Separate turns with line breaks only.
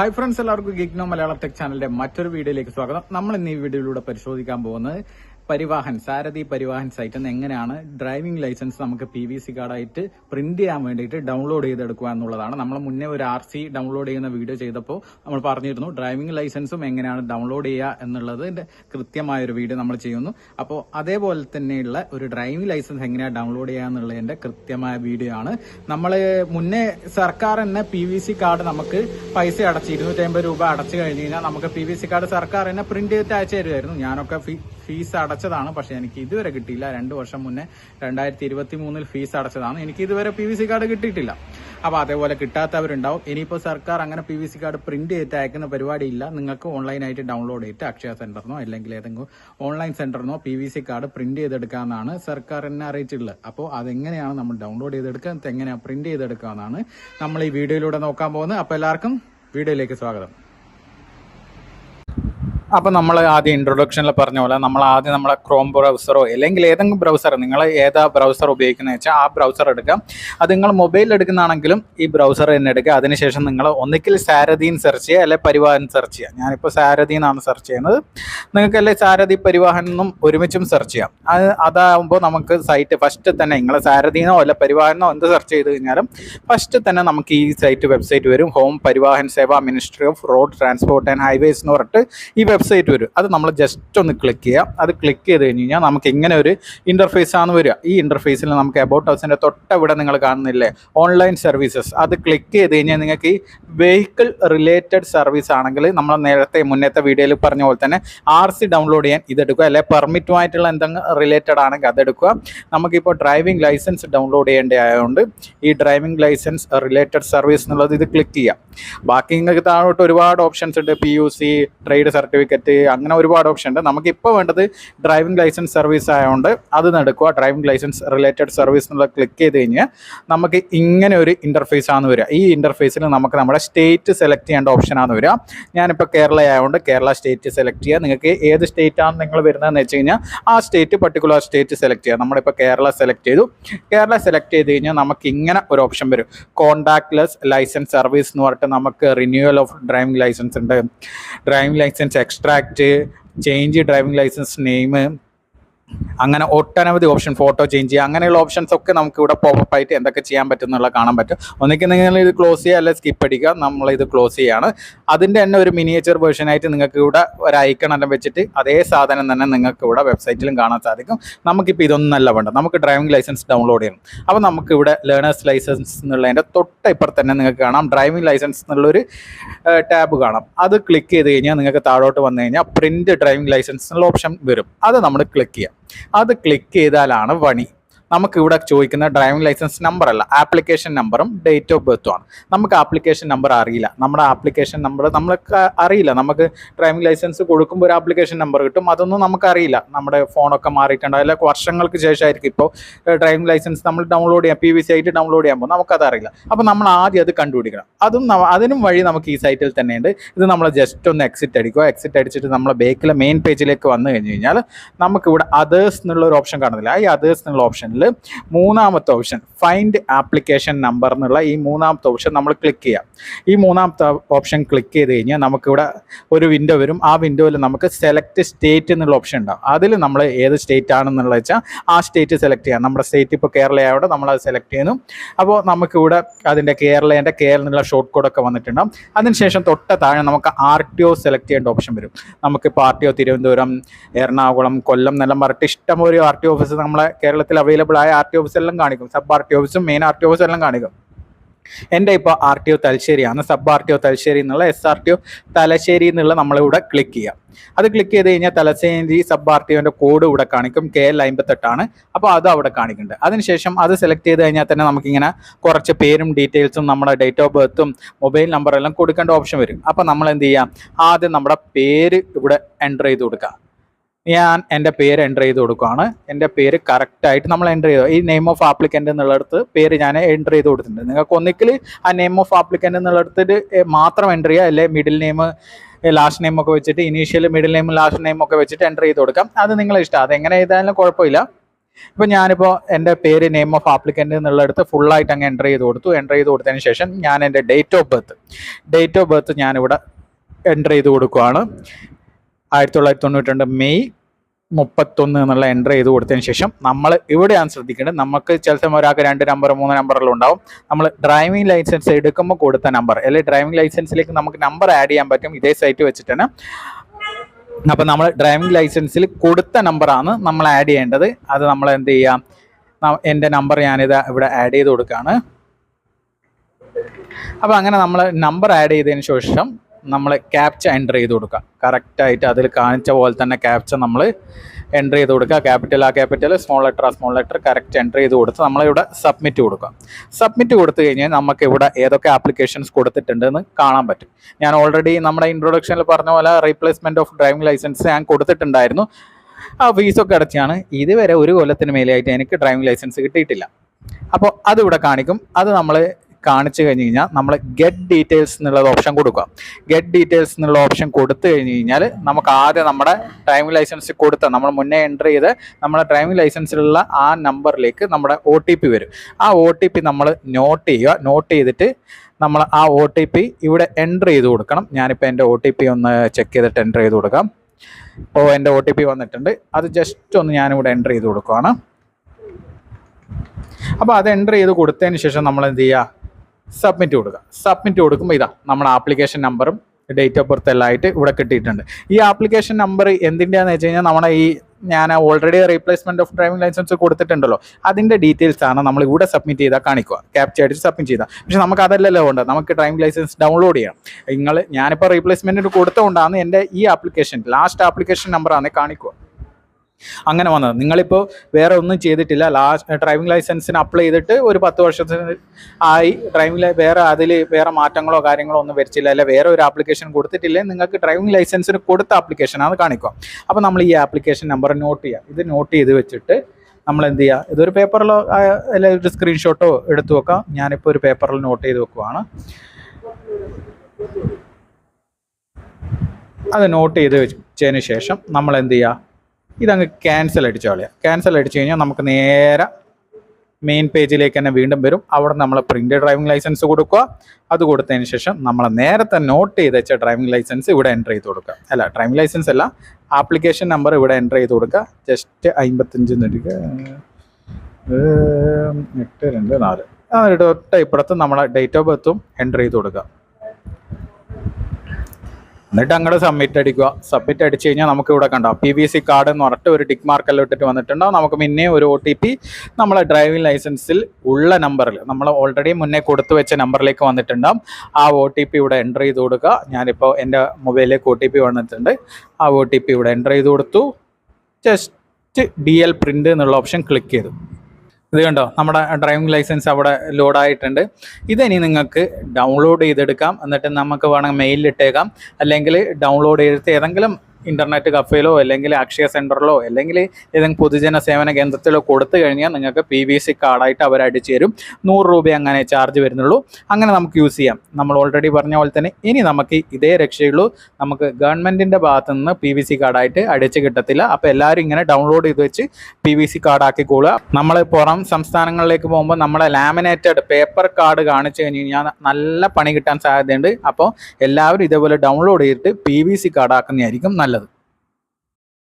Hi friends എല്ലാവർക്കും ഗിഗ്നോ Malayalam tech ചാനലിന്റെ മറ്റൊരു വീഡിയോയിലേക്ക് സ്വാഗതം. നമ്മൾ ഇന്ന് ഈ വീഡിയോയിലൂടെ പരിശോധിക്കാൻ പോകുന്നത് പരിവാഹൻ സാരഥി പരിവാഹൻ സൈറ്റിൽ നിന്ന് എങ്ങനെയാണ് ഡ്രൈവിംഗ് ലൈസൻസ് നമുക്ക് പി വി സി കാർഡായിട്ട് പ്രിന്റ് ചെയ്യാൻ വേണ്ടിയിട്ട് ഡൗൺലോഡ് ചെയ്തെടുക്കുക എന്നുള്ളതാണ്. നമ്മൾ മുന്നേ ഒരു ആർ സി ഡൗൺലോഡ് ചെയ്യുന്ന വീഡിയോ ചെയ്തപ്പോൾ നമ്മൾ പറഞ്ഞിരുന്നു ഡ്രൈവിംഗ് ലൈസൻസും എങ്ങനെയാണ് ഡൗൺലോഡ് ചെയ്യുക എന്നുള്ളതിന്റെ കൃത്യമായ ഒരു വീഡിയോ നമ്മൾ ചെയ്യുന്നു. അപ്പോൾ അതേപോലെ തന്നെയുള്ള ഒരു ഡ്രൈവിംഗ് ലൈസൻസ് എങ്ങനെയാണ് ഡൗൺലോഡ് ചെയ്യുക എന്നുള്ളതിന്റെ കൃത്യമായ വീഡിയോ ആണ്. നമ്മൾ മുന്നേ സർക്കാർ തന്നെ പി വി സി കാർഡ് നമുക്ക് പൈസ അടച്ച് ഇരുന്നൂറ്റി അമ്പത് രൂപ അടച്ചു കഴിഞ്ഞ് കഴിഞ്ഞാൽ നമുക്ക് പി വി സി കാർഡ് സർക്കാർ തന്നെ പ്രിന്റ് ചെയ്തിട്ട് അയച്ചു തരുമായിരുന്നു. ഞാനൊക്കെ ഫീസ് അടച്ചതാണ്. പക്ഷെ എനിക്ക് ഇതുവരെ കിട്ടിയില്ല. രണ്ട് വർഷം മുന്നേ രണ്ടായിരത്തി ഇരുപത്തി മൂന്നിൽ ഫീസ് അടച്ചതാണ്. എനിക്ക് ഇതുവരെ പി വി സി കാർഡ് കിട്ടിയിട്ടില്ല. അപ്പൊ അതേപോലെ കിട്ടാത്തവരുണ്ടാവും. ഇനിയിപ്പോൾ സർക്കാർ അങ്ങനെ P V C card print ചെയ്ത് അയക്കുന്ന പരിപാടി ഇല്ല നിങ്ങൾക്ക് ഓൺലൈനായിട്ട് ഡൗൺലോഡ് ചെയ്തിട്ട് അക്ഷയ സെന്ററിനോ അല്ലെങ്കിൽ ഏതെങ്കിലും online സെന്ററിനോ P V C card print ചെയ്തെടുക്കാമെന്നാണ് സർക്കാർ എന്നെ അറിയിച്ചിട്ടുള്ളത്. അപ്പോൾ അതെങ്ങനെയാണ് നമ്മൾ ഡൗൺലോഡ് ചെയ്തെടുക്കുക? എങ്ങനെയാണ് പ്രിന്റ് ചെയ്തെടുക്കാമെന്നാണ് നമ്മൾ ഈ വീഡിയോയിലൂടെ നോക്കാൻ പോകുന്നത്. അപ്പോൾ എല്ലാവർക്കും വീഡിയോയിലേക്ക് സ്വാഗതം. അപ്പോൾ നമ്മൾ ആദ്യം ഇൻട്രൊഡക്ഷനിൽ പറഞ്ഞ പോലെ നമ്മൾ ആദ്യം നമ്മളെ ക്രോം ബ്രൗസറോ അല്ലെങ്കിൽ ഏതെങ്കിലും ബ്രൗസർ നിങ്ങൾ ഏതാ ബ്രൗസർ ഉപയോഗിക്കുന്നത് വെച്ചാൽ ആ ബ്രൗസർ എടുക്കാം. അത് നിങ്ങൾ മൊബൈലിൽ എടുക്കുന്നതാണെങ്കിലും ഈ ബ്രൗസർ തന്നെ എടുക്കുക. അതിനുശേഷം നിങ്ങൾ ഒന്നിക്കിൽ സാരഥീൻ സെർച്ച് ചെയ്യുക അല്ലെങ്കിൽ പരിവാഹൻ സെർച്ച് ചെയ്യുക. ഞാനിപ്പോൾ സാരഥി എന്നാണ് സെർച്ച് ചെയ്യുന്നത്. നിങ്ങൾക്ക് അല്ലെ സാരഥി പരിവാഹൻ എന്നും ഒരുമിച്ചും സെർച്ച് ചെയ്യാം. അത് അതാകുമ്പോൾ നമുക്ക് സൈറ്റ് ഫസ്റ്റ് തന്നെ നിങ്ങൾ സാരഥീനോ അല്ല പരിവാഹനോ എന്ത് സെർച്ച് ചെയ്ത് കഴിഞ്ഞാലും ഫസ്റ്റ് തന്നെ നമുക്ക് ഈ സൈറ്റ് വെബ്സൈറ്റ് വരും. Home Parivahan Seva ministry of road transport and highways എന്ന് പറഞ്ഞിട്ട് ഈ വെബ്സൈറ്റ് വരും. അത് നമ്മൾ ജസ്റ്റ് ഒന്ന് ക്ലിക്ക് ചെയ്യുക അത് ക്ലിക്ക് ചെയ്ത് കഴിഞ്ഞ് കഴിഞ്ഞാൽ നമുക്ക് ഇങ്ങനെ ഒരു ഇന്റർഫേസ് ആണ് വരിക. ഈ ഇന്റർഫേസിൽ നമുക്ക് അബൌട്ട് തൊട്ട ഇവിടെ നിങ്ങൾ കാണുന്നില്ലേ? ഓൺലൈൻ സർവീസസ് അത് ക്ലിക്ക് ചെയ്ത് കഴിഞ്ഞാൽ നിങ്ങൾക്ക് ഈ വെഹിക്കിൾ റിലേറ്റഡ് സർവീസ് ആണെങ്കിൽ നമ്മൾ നേരത്തെ മുന്നത്തെ വീഡിയോയിൽ പറഞ്ഞ പോലെ തന്നെ ആർ സി ഡൗൺലോഡ് ചെയ്യാൻ ഇതെടുക്കുക അല്ലെ പെർമിറ്റുമായിട്ടുള്ള എന്തെങ്കിലും റിലേറ്റഡ് ആണെങ്കിൽ അതെടുക്കുക നമുക്കിപ്പോൾ ഡ്രൈവിംഗ് ലൈസൻസ് ഡൗൺലോഡ് ചെയ്യേണ്ട ആയതുകൊണ്ട് ഈ ഡ്രൈവിംഗ് ലൈസൻസ് റിലേറ്റഡ് സർവീസ് എന്നുള്ളത് ഇത് ക്ലിക്ക് ചെയ്യാം. ബാക്കി നിങ്ങൾക്ക് താഴോട്ട് ഒരുപാട് ഓപ്ഷൻസ് ഉണ്ട്. P U C trade certificate അങ്ങനെ ഒരുപാട് ഓപ്ഷൻ ഉണ്ട്. നമുക്കിപ്പോൾ വേണ്ടത് ഡ്രൈവിംഗ് ലൈസൻസ് സർവീസ് ആയതുകൊണ്ട് അത് നടക്കുക ഡ്രൈവിംഗ് ലൈസൻസ് റിലേറ്റഡ് സർവീസ് എന്നുള്ള ക്ലിക്ക് ചെയ്ത് കഴിഞ്ഞാൽ നമുക്ക് ഇങ്ങനെ ഒരു ഇന്റർഫേസ് ആണ് വരിക. ഈ ഇന്റർഫേസിൽ നമുക്ക് നമ്മുടെ സ്റ്റേറ്റ് സെലക്ട് ചെയ്യേണ്ട ഓപ്ഷൻ ആണ് വരിക. ഞാനിപ്പോൾ കേരള ആയതുകൊണ്ട് കേരള സ്റ്റേറ്റ് സെലക്ട് ചെയ്യുക നിങ്ങൾക്ക് ഏത് സ്റ്റേറ്റ് ആണ് നിങ്ങൾ വരുന്നതെന്ന് വെച്ച് കഴിഞ്ഞാൽ ആ സ്റ്റേറ്റ് പർട്ടിക്കുലർ സ്റ്റേറ്റ് സെലക്ട് ചെയ്യുക നമ്മളിപ്പോൾ കേരള സെലക്ട് ചെയ്തു. കേരള സെലക്ട് ചെയ്ത് കഴിഞ്ഞാൽ നമുക്ക് ഇങ്ങനെ ഒരു ഓപ്ഷൻ വരും. കോണ്ടാക്ട്ലെസ് ലൈസൻസ് സർവീസ് എന്ന് പറഞ്ഞിട്ട് നമുക്ക് റിന്യൂവൽ ഓഫ് ഡ്രൈവിംഗ് ലൈസൻസ് ഉണ്ട്. Driving licence extract change driving licence name അങ്ങനെ ഒട്ടനവധി ഓപ്ഷൻ ഫോട്ടോ ചേഞ്ച് ചെയ്യുക. അങ്ങനെയുള്ള ഓപ്ഷൻസ് ഒക്കെ നമുക്ക് ഇവിടെ പോപ്പ് ആയിട്ട് എന്തൊക്കെ ചെയ്യാൻ പറ്റും എന്നുള്ള കാണാൻ പറ്റും. ഒന്നിക്ക് നിങ്ങൾ ഇത് ക്ലോസ് ചെയ്യുക അല്ലെങ്കിൽ സ്കിപ്പ് അടിക്കുക നമ്മൾ ഇത് ക്ലോസ് ചെയ്യാണ് അതിന്റെ തന്നെ ഒരു മിനിയേച്ചർ വേർഷൻ ആയിട്ട് നിങ്ങൾക്ക് ഇവിടെ ഒരു ഐക്കൺ എല്ലാം വെച്ചിട്ട് അതേ സാധനം തന്നെ നിങ്ങൾക്ക് ഇവിടെ വെബ്സൈറ്റിലും കാണാൻ സാധിക്കും. നമുക്കിപ്പോൾ ഇതൊന്നല്ല വേണ്ട നമുക്ക് ഡ്രൈവിംഗ് ലൈസൻസ് ഡൗൺലോഡ് ചെയ്യണം. അപ്പോൾ നമുക്ക് ഇവിടെ ലേണേഴ്സ് ലൈസൻസ് എന്നുള്ളതിന്റെ തൊട്ട് ഇപ്പുറത്ത് തന്നെ നിങ്ങൾക്ക് കാണാം. ഡ്രൈവിംഗ് ലൈസൻസ് എന്നുള്ളൊരു ടാബ് കാണാം. അത് ക്ലിക്ക് ചെയ്ത് കഴിഞ്ഞാൽ നിങ്ങൾക്ക് താഴോട്ട് വന്നു കഴിഞ്ഞാൽ പ്രിന്റ് ഡ്രൈവിംഗ് ലൈസൻസ് എന്നുള്ള ഓപ്ഷൻ വരും. അത് നമ്മൾ ക്ലിക്ക് ചെയ്യാം. അത് ക്ലിക്ക് ചെയ്താലാണ് പണി. നമുക്ക് ഇവിടെ ചോദിക്കുന്ന ഡ്രൈവിംഗ് ലൈസൻസ് നമ്പർ അല്ല ആപ്ലിക്കേഷൻ നമ്പറും ഡേറ്റ് ഓഫ് ബർത്തും ആണ്. നമുക്ക് ആപ്ലിക്കേഷൻ നമ്പർ അറിയില്ല. നമ്മുടെ ആപ്ലിക്കേഷൻ നമ്പർ നമ്മൾക്ക് അറിയില്ല. നമുക്ക് ഡ്രൈവിംഗ് ലൈസൻസ് കൊടുക്കുമ്പോൾ ഒരു ആപ്ലിക്കേഷൻ നമ്പർ കിട്ടും. അതൊന്നും നമുക്കറിയില്ല നമ്മുടെ ഫോണൊക്കെ മാറിയിട്ടുണ്ട്. അല്ലെങ്കിൽ വർഷങ്ങൾക്ക് ശേഷമായിരിക്കും ഇപ്പോൾ ഡ്രൈവിംഗ് ലൈസൻസ് നമ്മൾ ഡൗൺലോഡ് ചെയ്യാം പി വി സി ആയിട്ട് ഡൗൺലോഡ് ചെയ്യുമ്പോൾ നമുക്കത് അറിയില്ല. അപ്പോൾ നമ്മൾ ആദ്യം അത് കണ്ടുപിടിക്കണം. അതും അതിനും വഴി നമുക്ക് ഈ സൈറ്റിൽ തന്നെയുണ്ട്. ഇത് നമ്മൾ ജസ്റ്റ് ഒന്ന് എക്സിറ്റ് അടിക്കുക. എക്സിറ്റ് അടിച്ചിട്ട് നമ്മളെ ബേക്കിലെ മെയിൻ പേജിലേക്ക് വന്നു കഴിഞ്ഞ് കഴിഞ്ഞാൽ നമുക്കിവിടെ അതേഴ്സ് എന്നുള്ള ഒരു ഓപ്ഷൻ കാണുന്നില്ല. ഈ അതേഴ്സ് എന്നുള്ള ഓപ്ഷനിൽ മൂന്നാമത്തെ ഓപ്ഷൻ ഫൈൻഡ് ആപ്ലിക്കേഷൻ നമ്പർ എന്നുള്ള ഈ മൂന്നാമത്തെ ഓപ്ഷൻ നമ്മൾ ക്ലിക്ക് ചെയ്യാം. ഈ മൂന്നാമത്തെ ഓപ്ഷൻ ക്ലിക്ക് ചെയ്ത് കഴിഞ്ഞാൽ നമുക്കിവിടെ ഒരു വിൻഡോ വരും. ആ വിൻഡോയിൽ നമുക്ക് സെലക്ട് സ്റ്റേറ്റ് എന്നുള്ള ഓപ്ഷൻ ഉണ്ടാവും. അതിൽ നമ്മൾ ഏത് സ്റ്റേറ്റ് ആണെന്നുള്ള വെച്ചാൽ ആ സ്റ്റേറ്റ് സെലക്ട് ചെയ്യാം. നമ്മുടെ സ്റ്റേറ്റ് ഇപ്പോൾ കേരളയായോടെ നമ്മൾ അത് സെലക്ട് ചെയ്യുന്നു. അപ്പോൾ നമുക്കിവിടെ അതിന്റെ കേരളേന്റെ കേരള എന്നുള്ള ഷോർട്ട് കോഡൊക്കെ വന്നിട്ടുണ്ടാവും. അതിനുശേഷം തൊട്ട താഴെ നമുക്ക് ആർ ടി ഒ സെലക്ട് ചെയ്യേണ്ട ഓപ്ഷൻ വരും. നമുക്കിപ്പോൾ R T O Thiruvananthapuram Ernakulam Kollam എന്നെല്ലാം പറഞ്ഞിട്ട് ഇഷ്ടംപോലെ ആർ ടി ഓഫീസ് നമ്മളെ കേരളത്തിൽ അവൈലബിൾ ആയ ആർ ടി ഓഫീസെല്ലാം കാണിക്കും. സബ് ആർ ടി ഓഫീസും മെയിൻ ആർ ടി എല്ലാം കാണിക്കും. എന്റെ ഇപ്പോൾ R T O തലശ്ശേരിയാണ് sub R T O Thalassery എന്നുള്ള S R T O Thalassery എന്നുള്ള നമ്മളിവിടെ ക്ലിക്ക് ചെയ്യാം. അത് ക്ലിക്ക് ചെയ്ത് കഴിഞ്ഞാൽ തലശ്ശേരി സബ് ആർ ടി ഒന്റെ കോഡ് ഇവിടെ കാണിക്കും. കെ എൽ അമ്പത്തെട്ടാണ് അപ്പോൾ അത് അവിടെ കാണിക്കുന്നുണ്ട്. അതിനുശേഷം അത് സെലക്ട് ചെയ്ത് കഴിഞ്ഞാൽ തന്നെ നമുക്കിങ്ങനെ കുറച്ച് പേരും ഡീറ്റെയിൽസും നമ്മുടെ ഡേറ്റ് ഓഫ് ബർത്തും മൊബൈൽ നമ്പറെല്ലാം കൊടുക്കേണ്ട ഓപ്ഷൻ വരും. അപ്പോൾ നമ്മൾ എന്ത് ചെയ്യാം? ആദ്യം നമ്മുടെ പേര് ഇവിടെ എന്റർ ചെയ്ത് കൊടുക്കുക ഞാൻ എന്റെ പേര് എന്റർ ചെയ്ത് കൊടുക്കുകയാണ്. എന്റെ പേര് കറക്റ്റായിട്ട് നമ്മൾ എന്റർ ചെയ്തു. ഈ നെയിം ഓഫ് ആപ്ലിക്കന്റ് എന്നുള്ളിടത്ത് പേര് ഞാൻ എന്റർ ചെയ്ത് കൊടുത്തിട്ടുണ്ട്. നിങ്ങൾക്ക് ഒന്നിക്കൽ ആ നെയിം ഓഫ് ആപ്ലിക്കന്റ് എന്നുള്ളിടത്ത് മാത്രം എന്റർ ചെയ്യുക. അല്ലെ മിഡിൽ നെയിം ലാസ്റ്റ് നെയിം ഒക്കെ വെച്ചിട്ട് initial middle name last name ഒക്കെ വെച്ചിട്ട് എന്റർ ചെയ്ത് കൊടുക്കാം. അത് നിങ്ങളെ ഇഷ്ടം. അത് എങ്ങനെ ചെയ്താലും കുഴപ്പമില്ല. ഇപ്പം ഞാനിപ്പോൾ എന്റെ പേര് നെയിം ഓഫ് ആപ്ലിക്കന്റ് എന്നുള്ളടത്ത് ഫുള്ളായിട്ട് അങ്ങ് എന്റർ ചെയ്ത് കൊടുത്തു. എന്റർ ചെയ്ത് കൊടുത്തതിന് ശേഷം ഞാൻ എന്റെ date of birth date of birth ഞാനിവിടെ എന്റർ ചെയ്ത് കൊടുക്കുകയാണ്. ആയിരത്തി തൊള്ളായിരത്തി തൊണ്ണൂറ്റി രണ്ട് മെയ് മുപ്പത്തൊന്ന് എന്നുള്ള എന്റർ ചെയ്ത് കൊടുത്തതിന് ശേഷം നമ്മൾ ഇവിടെയാണ് ശ്രദ്ധിക്കേണ്ടത്. നമുക്ക് ചില സമയം ഒരാൾക്ക് രണ്ട് നമ്പർ മൂന്ന് നമ്പറിലും ഉണ്ടാവും. നമ്മൾ ഡ്രൈവിംഗ് ലൈസൻസ് എടുക്കുമ്പോൾ കൊടുത്ത നമ്പർ അല്ലെങ്കിൽ ഡ്രൈവിംഗ് ലൈസൻസിലേക്ക് നമുക്ക് നമ്പർ ആഡ് ചെയ്യാൻ പറ്റും. ഇതേ സൈറ്റ് വെച്ചിട്ട് തന്നെ അപ്പം നമ്മൾ ഡ്രൈവിംഗ് ലൈസൻസിൽ കൊടുത്ത നമ്പറാണ് നമ്മൾ ആഡ് ചെയ്യേണ്ടത്. അത് നമ്മൾ എന്ത് ചെയ്യാം? എന്റെ നമ്പർ ഞാനിത് ഇവിടെ ആഡ് ചെയ്ത് കൊടുക്കുകയാണ്. അപ്പോൾ അങ്ങനെ നമ്മൾ നമ്പർ ആഡ് ചെയ്തതിന് ശേഷം നമ്മൾ ക്യാപ്ച എന്റർ ചെയ്ത് കൊടുക്കുക. കറക്റ്റായിട്ട് അതിൽ കാണിച്ച പോലെ തന്നെ ക്യാപ്ച നമ്മൾ എന്റർ ചെയ്ത് കൊടുക്കുക. ക്യാപിറ്റൽ ആ ക്യാപിറ്റൽ സ്മോൾ ലെറ്റർ ആ സ്മോൾ ലെറ്റർ കറക്റ്റ് എന്റർ ചെയ്ത് കൊടുത്ത് നമ്മളിവിടെ സബ്മിറ്റ് കൊടുക്കുക. സബ്മിറ്റ് കൊടുത്തു കഴിഞ്ഞാൽ നമുക്ക് ഇവിടെ ഏതൊക്കെ ആപ്ലിക്കേഷൻസ് കൊടുത്തിട്ടുണ്ടെന്ന് കാണാൻ പറ്റും. ഞാൻ ഓൾറെഡി നമ്മുടെ ഇൻട്രൊഡക്ഷനിൽ പറഞ്ഞ പോലെ റീപ്ലേസ്മെന്റ് ഓഫ് ഡ്രൈവിംഗ് ലൈസൻസ് ഞാൻ കൊടുത്തിട്ടുണ്ടായിരുന്നു. ആ ഫീസൊക്കെ അടച്ചാണ് ഇതുവരെ ഒരു കൊല്ലത്തിന് മേലെയായിട്ട് എനിക്ക് ഡ്രൈവിംഗ് ലൈസൻസ് കിട്ടിയിട്ടില്ല. അപ്പോൾ അതിവിടെ കാണിക്കും. അത് നമ്മൾ കാണിച്ചു കഴിഞ്ഞ് കഴിഞ്ഞാൽ നമ്മൾ ഗെറ്റ് ഡീറ്റെയിൽസ് എന്നുള്ള ഓപ്ഷൻ കൊടുക്കുക. ഗെറ്റ് ഡീറ്റെയിൽസ് എന്നുള്ള ഓപ്ഷൻ കൊടുത്തു കഴിഞ്ഞ് കഴിഞ്ഞാൽ നമുക്ക് ആദ്യം നമ്മുടെ ഡ്രൈവിംഗ് ലൈസൻസ് കൊടുത്ത നമ്മൾ മുന്നേ എന്റർ ചെയ്ത് നമ്മുടെ ഡ്രൈവിംഗ് ലൈസൻസിലുള്ള ആ നമ്പറിലേക്ക് നമ്മുടെ ഒ ടി പി വരും. ആ ഒ ടി പി നമ്മൾ നോട്ട് ചെയ്യുക. നോട്ട് ചെയ്തിട്ട് നമ്മൾ ആ ഒ ടി പി ഇവിടെ എന്റർ ചെയ്ത് കൊടുക്കണം. ഞാനിപ്പോൾ എന്റെ ഒ ടി പി ഒന്ന് ചെക്ക് ചെയ്തിട്ട് എന്റർ ചെയ്ത് കൊടുക്കാം. ഇപ്പോൾ എന്റെ ഒ ടി പി വന്നിട്ടുണ്ട്. അത് ജസ്റ്റ് ഒന്ന് ഞാനിവിടെ എന്റർ ചെയ്ത് കൊടുക്കുകയാണ് അപ്പോൾ അത് എന്റർ ചെയ്ത് കൊടുത്തതിന് ശേഷം നമ്മൾ എന്ത് ചെയ്യുക? സബ്മിറ്റ് കൊടുക്കുക. സബ്മിറ്റ് കൊടുക്കുമ്പോൾ ഇതാ നമ്മുടെ ആപ്ലിക്കേഷൻ നമ്പറും ഡേറ്റ് ഓഫ് ബർത്ത് എല്ലാം ആയിട്ട് ഇവിടെ കിട്ടിയിട്ടുണ്ട്. ഈ ആപ്ലിക്കേഷൻ നമ്പർ എന്തിന്റെയാണെന്ന് വെച്ച് കഴിഞ്ഞാൽ നമ്മുടെ ഈ ഞാൻ already replacement of driving licence കൊടുത്തിട്ടുണ്ടല്ലോ. അതിന്റെ ഡീറ്റെയിൽസ് ആണ് നമ്മൾ ഇവിടെ സബ്മിറ്റ് ചെയ്താൽ കാണിക്കുക. ക്യാപ്ചർ അടിച്ച് സബ്മിറ്റ് ചെയ്താൽ പക്ഷെ നമുക്ക് അതല്ലല്ലോ ഉണ്ട് നമുക്ക് ഡ്രൈവിംഗ് ലൈസൻസ് ഡൗൺലോഡ് ചെയ്യാം. നിങ്ങൾ ഞാനിപ്പോൾ റീപ്ലേസ്മെന്റ് കൊടുത്തുകൊണ്ടാണ് എന്റെ ഈ ആപ്ലിക്കേഷൻ ലാസ്റ്റ് ആപ്ലിക്കേഷൻ നമ്പറാണ് കാണിക്കുക. അങ്ങനെ വന്നത്. നിങ്ങളിപ്പോൾ വേറെ ഒന്നും ചെയ്തിട്ടില്ല. ലാസ്റ്റ് ഡ്രൈവിംഗ് ലൈസൻസിന് അപ്ലൈ ചെയ്തിട്ട് ഒരു പത്ത് വർഷത്തിന് ആയി. ഡ്രൈവിംഗ് വേറെ അതിൽ വേറെ മാറ്റങ്ങളോ കാര്യങ്ങളോ ഒന്നും വരച്ചില്ല. അല്ലെ വേറെ ഒരു ആപ്ലിക്കേഷൻ കൊടുത്തിട്ടില്ലേ? നിങ്ങൾക്ക് ഡ്രൈവിംഗ് ലൈസൻസിന് കൊടുത്ത ആപ്ലിക്കേഷനാണ് കാണിക്കുക. അപ്പോൾ നമ്മൾ ഈ ആപ്ലിക്കേഷൻ നമ്പർ നോട്ട് ചെയ്യുക ഇത് നോട്ട് ചെയ്ത് വെച്ചിട്ട് നമ്മൾ എന്ത് ചെയ്യുക ഇതൊരു പേപ്പറിലോ അല്ലെങ്കിൽ ഒരു സ്ക്രീൻഷോട്ടോ എടുത്തു വെക്കാം. ഞാനിപ്പോൾ ഒരു പേപ്പറിൽ നോട്ട് ചെയ്ത് വെക്കുവാണ്. അത് നോട്ട് ചെയ്ത് വെച്ചതിന് ശേഷം നമ്മൾ എന്ത് ചെയ്യുക ഇതങ്ങ് ക്യാൻസൽ അടിച്ച് കളയാം. ക്യാൻസൽ അടിച്ചു കഴിഞ്ഞാൽ നമുക്ക് നേരെ മെയിൻ പേജിലേക്ക് തന്നെ വീണ്ടും വരും. അവിടെ നമ്മൾ പ്രിന്റ് ഡ്രൈവിംഗ് ലൈസൻസ് കൊടുക്കുക. അത് കൊടുത്തതിന് ശേഷം നമ്മൾ നേരത്തെ നോട്ട് ചെയ്ത് വെച്ച ഡ്രൈവിംഗ് ലൈസൻസ് ഇവിടെ എന്റർ ചെയ്ത് കൊടുക്കുക. അല്ല ഡ്രൈവിംഗ് ലൈസൻസ് അല്ല ആപ്ലിക്കേഷൻ നമ്പർ ഇവിടെ എന്റർ ചെയ്ത് കൊടുക്കുക. ജസ്റ്റ് അമ്പത്തഞ്ച് എട്ട് രണ്ട് നാല്. എന്നിട്ട് ഒറ്റ ഇപ്പുറത്ത് നമ്മളെ ഡേറ്റ് ഓഫ് ബർത്തും എന്റർ ചെയ്ത് കൊടുക്കുക. എന്നിട്ട് അങ്ങോട്ട് സബ്മിറ്റ് അടിക്കുക. സബ്മിറ്റ് അടിച്ചു കഴിഞ്ഞാൽ നമുക്ക് ഇവിടെ കണ്ടോ പി വി സി കാർഡ് എന്ന് പറഞ്ഞിട്ട് ഒരു ടിക്ക് മാർക്കെല്ലാം ഇട്ടിട്ട് വന്നിട്ടുണ്ടാവും. നമുക്ക് പിന്നെ ഒരു ഒ ടി പി നമ്മളെ ഡ്രൈവിംഗ് ലൈസൻസിൽ ഉള്ള നമ്പറിൽ നമ്മൾ ഓൾറെഡി മുന്നേ കൊടുത്തു വെച്ച നമ്പറിലേക്ക് വന്നിട്ടുണ്ടാവും. ആ ഒ ടി പി ഇവിടെ എന്റർ ചെയ്ത് കൊടുക്കുക. ഞാനിപ്പോൾ എന്റെ മൊബൈലിലേക്ക് ഒ ടി പി വന്നിട്ടുണ്ട്. ആ ഒ ടി പി ഇവിടെ എന്റർ ചെയ്ത് കൊടുത്തു. ജസ്റ്റ് ഡി എൽ പ്രിന്റ് എന്നുള്ള ഓപ്ഷൻ ക്ലിക്ക് ചെയ്തു. ഇത് കണ്ടോ? നമ്മുടെ ഡ്രൈവിംഗ് ലൈസൻസ് അവിടെ ലോഡായിട്ടുണ്ട് ഇതിനി നിങ്ങൾക്ക് ഡൗൺലോഡ് ചെയ്തെടുക്കാം. എന്നിട്ട് നമുക്ക് വേണമെങ്കിൽ മെയിലിൽ ഇട്ടേക്കാം. അല്ലെങ്കിൽ ഡൗൺലോഡ് ചെയ്തിട്ട് ഏതെങ്കിലും ഇന്റർനെറ്റ് കഫേയിലോ അല്ലെങ്കിൽ അക്ഷയ സെന്ററിലോ അല്ലെങ്കിൽ ഏതെങ്കിലും പൊതുജന സേവന കേന്ദ്രത്തിലോ കൊടുത്തു കഴിഞ്ഞാൽ നിങ്ങൾക്ക് പി വി സി കാർഡായിട്ട് അവർ അടിച്ചു തരും. നൂറ് രൂപ അങ്ങനെ ചാർജ് വരുന്നുള്ളൂ. അങ്ങനെ നമുക്ക് യൂസ് ചെയ്യാം. നമ്മൾ ഓൾറെഡി പറഞ്ഞ പോലെ തന്നെ ഇനി നമുക്ക് ഇതേ രക്ഷയുള്ളൂ. നമുക്ക് ഗവൺമെന്റിന്റെ ഭാഗത്തു നിന്ന് പി വി സി കാർഡായിട്ട് അടിച്ച് കിട്ടത്തില്ല. അപ്പോൾ എല്ലാവരും ഇങ്ങനെ ഡൗൺലോഡ് ചെയ്ത് വെച്ച് പി വി സി കാർഡ് ആക്കിക്കോളുക നമ്മൾ പുറം സംസ്ഥാനങ്ങളിലേക്ക് പോകുമ്പോൾ നമ്മളെ ലാമിനേറ്റഡ് പേപ്പർ കാർഡ് കാണിച്ചു കഴിഞ്ഞ് കഴിഞ്ഞാൽ നല്ല പണി കിട്ടാൻ സാധ്യതയുണ്ട്. അപ്പോൾ എല്ലാവരും ഇതേപോലെ ഡൗൺലോഡ് ചെയ്തിട്ട് പി വി സി കാർഡ് ആക്കുന്നതായിരിക്കും നല്ലത്.